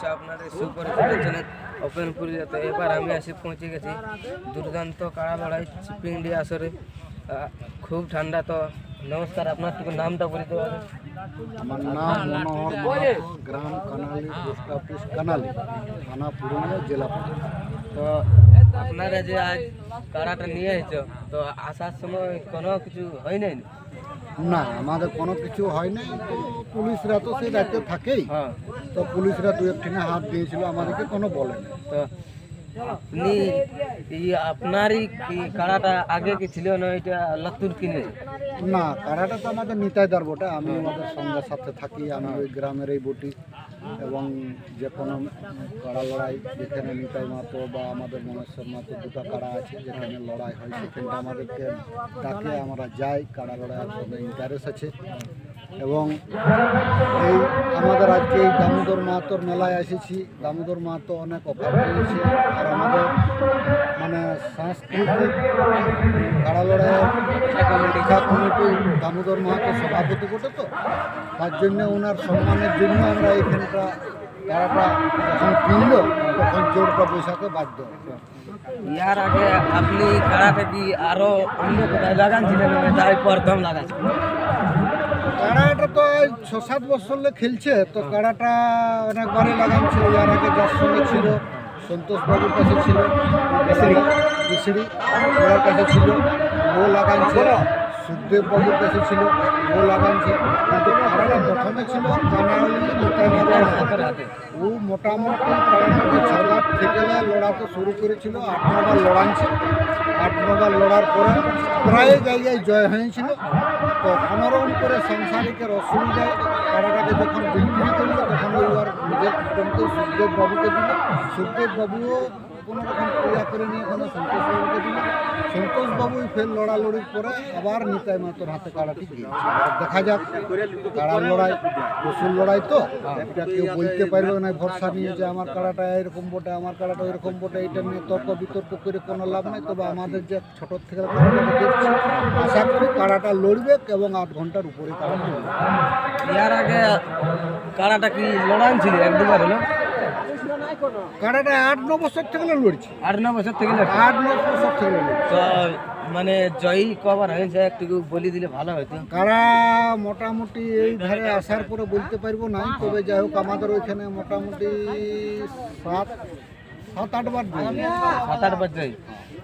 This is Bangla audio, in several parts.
চ্যানেল ওপেন এবার আমি আসি পৌঁছে গেছি দুর্দান্ত কাড়া লড়াই চিপিংডি আসরে খুব ঠান্ডা তো নমস্কার আপনার টুকু নামটা বলে দেওয়া আমার নাম মনোহর গ্রাম কানালি পোস্ট অফিস কানালি থানা পুরুলিয়া জেলা তো আপনারা যে আজ কাড়াটা নিয়ে এসেছ তো আসার সময় কোনো কিছু হয় নাই না আমাদের কোনো কিছু হয় নাই। তো পুলিশরা তো সেই দায়িত্বে থাকেই। হ্যাঁ। তো পুলিশরা দু একটিনে হাত দিয়েছিল আমাদেরকে কোনো বলেনি তো আপনি আপনারই কাড়াটা আগে কি ছিল না এটা লাত্তুর কিনেছে না কারাটা তো আমাদের নিতাইদার বটে। আমি আমাদের সঙ্গের সাথে থাকি, আমি ওই গ্রামের এই বটি। এবং যে কোনো কাড়া লড়াই, যেখানে নিতাই মাতো বা আমাদের মনেশ্বর মাতো দুটো কাড়া আছে, যেখানে লড়াই হয়, সেখানটা আমাদেরকে ডাকে আমরা যাই, কাড়া লড়াইয়ের সঙ্গে ইন্টারেস্ট আছে। এবং এই আমাদের আজকে এই দামোদর মাহাতোর মেলায় এসেছি। দামোদর মাহাতো অনেক অফার দিয়েছে আর আমাদের মানে সাংস্কৃতিক কাড়া কমিটি দামোদর মাহাতো সভাপতি বটে তো তার জন্য ওনার সম্মানের জন্য আমরা এইখানটা কাড়াটা যখন কিনলো, তখন জোরটা বৈশাখে বাধ্য ইয়ার আগে আপনি কাড়াটা কি আরও অন্য কোথায় লাগানছিলেন না তাই প্রথম লাগাচ্ছেন কাড়াটা তো ছ সাত বছর খেলছে, তো কাড়াটা অনেকবারই লাগাচ্ছিল যার আগে যার সঙ্গে ছিল, সন্তোষ বাবুর কাছে ছিল কাছে ছিল, ও লাগাইছে সুখদেব বাবুর কাছে ছিল, ও লাগাইছে কিন্তু কাড়াটা প্রথমে ছিল ও মোটামুটি কাড়াটাকে ছবার থেকে লড়াতে শুরু করেছিল আট নবার লড়াইছে। আট নবার লড়ার পরে প্রায় জায়গায় জয় হয়েছিল। তো কোনোরকম করে সাংসারিকের অসুবিধায় তারাটাকে যখন বিক্রি করল, তখন ওই আর নিজের সুখদেব বাবুকে দিল। সুখদেব বাবুও কোনো রকম নিয়ে ওখানে সন্তোষ বাবুকে দিল সন্তোষ বাবুই ফের লড়ালড়ির পরে আবার নিতাই মাতর হাতে কাড়াটি দেখা যাক, কাড়ার লড়াই পশুর লড়াই তো। এটা কেউ বলতে পারবে না, ভরসা নিয়ে যে আমার কাড়াটা এরকম বটে, আমার কাড়াটা এরকম বটে, এটা নিয়ে তর্ক বিতর্ক করে কোনো লাভ নেই। তবে আমাদের যে ছোট থেকে দেখছি, আশা করি কাড়াটা লড়বে এবং আট ঘণ্টার উপরে কাড়াটা ইয়ার আগে কাড়াটা কি লড়ান ছিল এক হলো কাড়াটা আট ন বছর থেকে লড়ছে? আট ন বছর থেকে। আট ন বছর থেকে তো মানে জয়ী কবার হয়েছে একটু বলে দিলে ভালো হতো। কারা মোটামুটি এই ধারে আসার পরে বলতে পারব না তবে যাই হোক আমাদের ওইখানে মোটামুটি সাত সাত আটবার সাত আট বার জয়ী।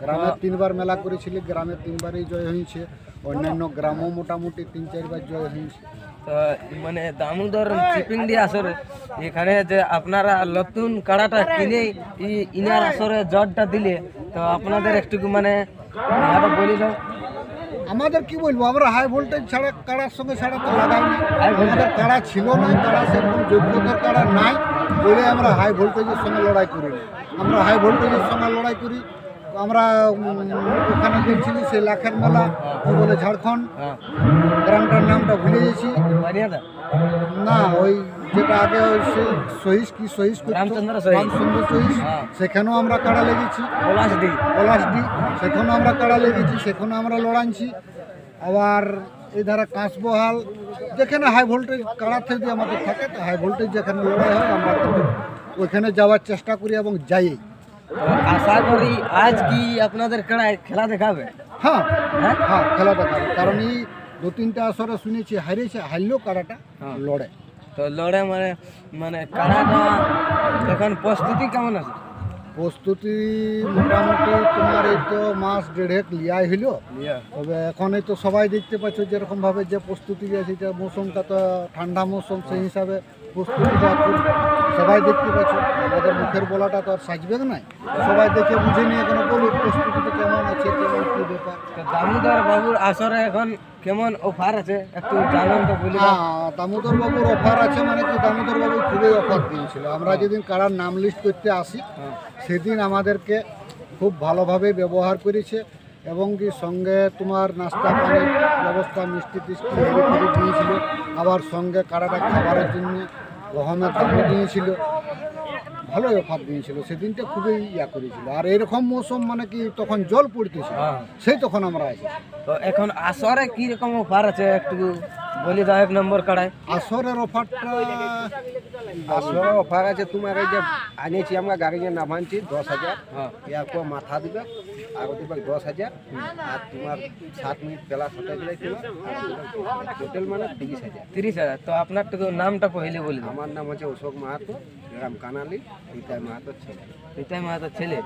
গ্রামে তিনবার মেলা করেছিল গ্রামে তিনবারই জয় হয়েছে। অন্যান্য গ্রামও মোটামুটি তিন চারবার জয় হয়েছে। তো মানে দামোদর চিপিংডি আসরে। এখানে যে আপনারা নতুন কাড়াটা কিনে ই- ইনার আসরে জটটা দিলে তো আপনাদের একটু মানে বলি দাও। আমাদের কি বলব আমরা হাই ভোল্টেজ ছাড়া কাড়ার সঙ্গে ছাড়া তো লাগাইনি আমাদের কাড়া ছিল না কাড়া সেরকম যোগ্যতার কাড়া নাই বলে আমরা হাই ভোল্টেজের সঙ্গে লড়াই করি আমরা হাই ভোল্টেজের সঙ্গে লড়াই করি আমরা ওখানে গেছিলি সেই লাখের মেলা কি বলে ঝাড়খণ্ড। গ্রামটার নামটা ভুলে গেছি। না ওই যেটা আগে ওই সেই সহিস কি সহিস? রামচন্দ্র সহিস। রামচন্দ্র সহিস। হ্যাঁ। সেখানেও আমরা কাড়া লেগেছি। পলাশ দি পলাশডি সেখানেও আমরা কাড়া লেগেছি সেখানেও আমরা লড়াইছি। আবার এই ধারা কাঁচবহাল যেখানে হাই ভোল্টেজ কাড়া থেকে আমাদের থাকে তো হাই ভোল্টেজ যেখানে লড়াই হয় আমরা ওইখানে যাওয়ার চেষ্টা করি এবং যাই। আশা করি আজ কি আপনাদের কাড়ায় খেলা দেখাবে? হ্যাঁ হ্যাঁ? হ্যাঁ খেলা দেখাবে। কারণ এই দু তিনটা আসরে শুনেছি হারিয়েছে হারলেও কাড়াটা হ্যাঁ। লড়ে। তো লড়ে মানে মানে কাড়াটা এখন প্রস্তুতি কেমন আছে? প্রস্তুতি মোটামুটি তোমার এই তো মাস দেড়েক লিয়াই হইল। তবে এখন এই তো সবাই দেখতে পাচ্ছ যেরকম ভাবে যে প্রস্তুতি আছে যে মৌসুমটা তো ঠান্ডা মৌসুম সেই হিসাবে প্রস্তুতিটা সবাই দেখতে পাচ্ছ আমাদের মুখের বলাটা তো আর সাজবে নাই সবাই দেখে বুঝে নিয়ে এখানে বলুক প্রস্তুতিটা কেমন আছে কেমন কী ব্যাপার? দামোদর বাবুর আসরে এখন কেমন অফার আছে? একটু জানান তো বলি। হ্যাঁ দামোদর বাবুর অফার আছে মানে কি দামোদর বাবু খুবই অফার দিয়েছিল। আমরা যেদিন কারার নাম লিস্ট করতে আসি হ্যাঁ। সেদিন আমাদেরকে খুব ভালোভাবে ব্যবহার করেছে এবং কি সঙ্গে তোমার নাস্তা পানির ব্যবস্থা মিষ্টি টিষ্টি দিয়েছিল। আবার সঙ্গে কারাটা খাবারের জন্য গহমের দামও দিয়েছিল ভালোই অফার দিয়েছিল সেদিনটা খুবই ইয়া করেছিল। আর এরকম মৌসুম মানে কি তখন জল পড়তেছিল হ্যাঁ। সেই তখন আমরা আছি তো এখন আসরে কি রকম অফার আছে একটু বলি দাও এক নম্বর কাড়ায় আসরের অফারটা আসলে অফার আছে তোমার এই যে আনিয়েছি আমরা গাড়ি নিয়ে নামানছি দশ হাজার। হ্যাঁ। ইয়ারপর মাথা দিবে। আগতে দশ হাজার আর তোমার সাত মিনিট পেলা টোটাল মানে তিরিশ হাজার। তিরিশ হাজার। তো আপনার তো নামটা পহিলে বলি আমার নাম হচ্ছে অশোক মাহাতো গ্রাম কানালি পিতাই মাহাতো ছেলে। পিতাই মাহাতো ছেলে।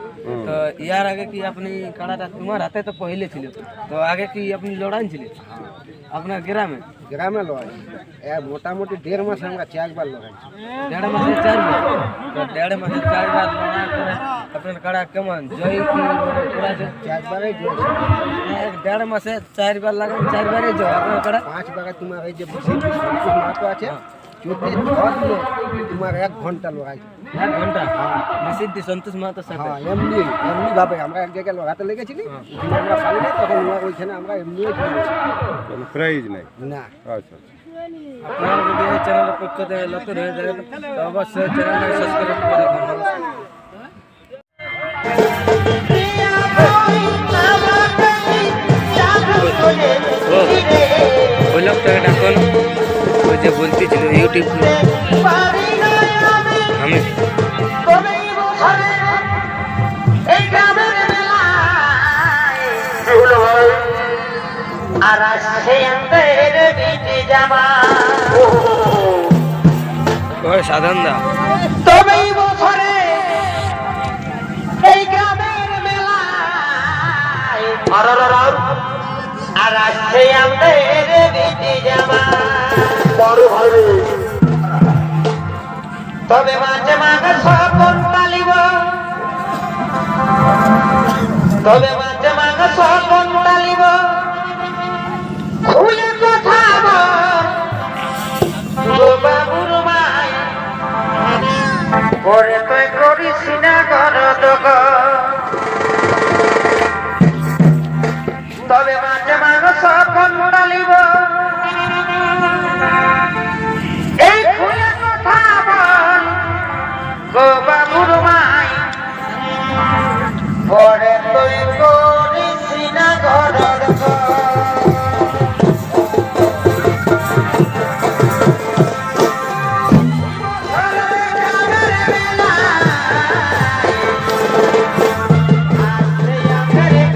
তো ইয়ার আগে কি আপনি কাড়াটা তোমার হাতে তো পহিলে ছিল। তো আগে কি আপনি লড়ান ছিলেন? হ্যাঁ। আপনার গ্রামে গ্রামে লড়াই এ মোটামুটি দেড় মাসে আমরা চারবার লড়াইছি দেড় মাসে চারবার তো দেড় মাসে চারবার লড়াই করে আপনার কাড়া কেমন জয় কি করেছে চারবারে জয়েছে এক দেড় মাসে চারবার লাগে চারবারই জয় আপনার কাড়া পাঁচ বারে তোমার এই যে বিশেষ সন্তোষ মাহাতো আছে ঘর তোমার এক ঘণ্টা লড়াই। এক ঘণ্টা? নিষিদ্ধি সন্তোষ মাহাতোর সাথে হ্যাঁ এমনি এমনি ভাবে আমরা এক জায়গায় লড়াতে লেগেছিলি যখন আমরা পারি না তখন ওইখানে আমরা এমনি কোনো প্রাইজ নাই? না। আচ্ছা আচ্ছা। আপনারা যদি এই চ্যানেলের পক্ষ থেকে নতুন হয়ে যাবেন তো অবশ্যই চ্যানেলটাকে সাবস্ক্রাইব করে। ও ওই লোকটাকে ডাকুন ওই যে বলতেছিল। ইউটিউব আমি আর সাধন দা। তবেই বছরে এই গ্রামের মেলায় অররর আর আসছে আমাদের বিটি জামা। তবে মাঝে মাঝে সকল পালিব। তবে মাঝে মাঝে সকল পালিব। খুলে কথা বাবুর মায়, পরে তুই করিস না ঘর তবে মাঝে মাঝে সকল ডালিব Thank you.